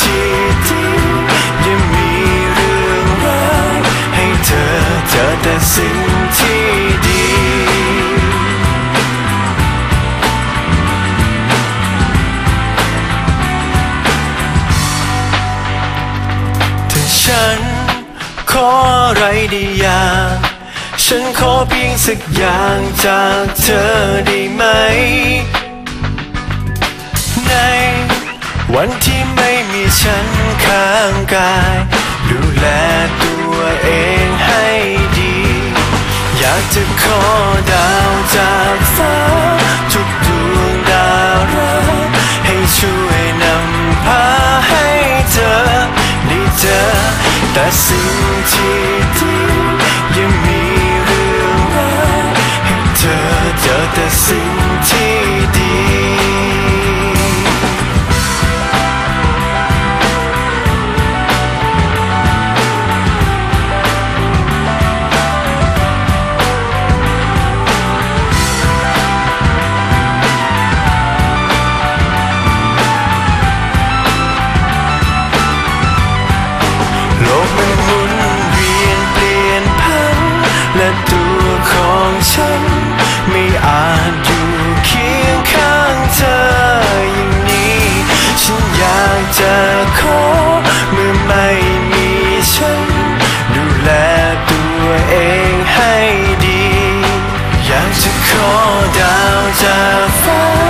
ที่ดียังมีเรื่องร้ายให้เธอเจอแต่สิ่งที่ดีถ้าฉันขออะไรได้อย่าง ฉันขอเพียงสักอย่างจากเธอด้ ฉันข้างกาย ดูแลตัวเองให้ดี อยากจะขอดาวจากฟ้า ทุกดวงดาวรักให้ช่วยนำพาให้เธอได้เจอแต่สิ่งที่ เองให้ดี อยากจะขอดาวจากฟ้า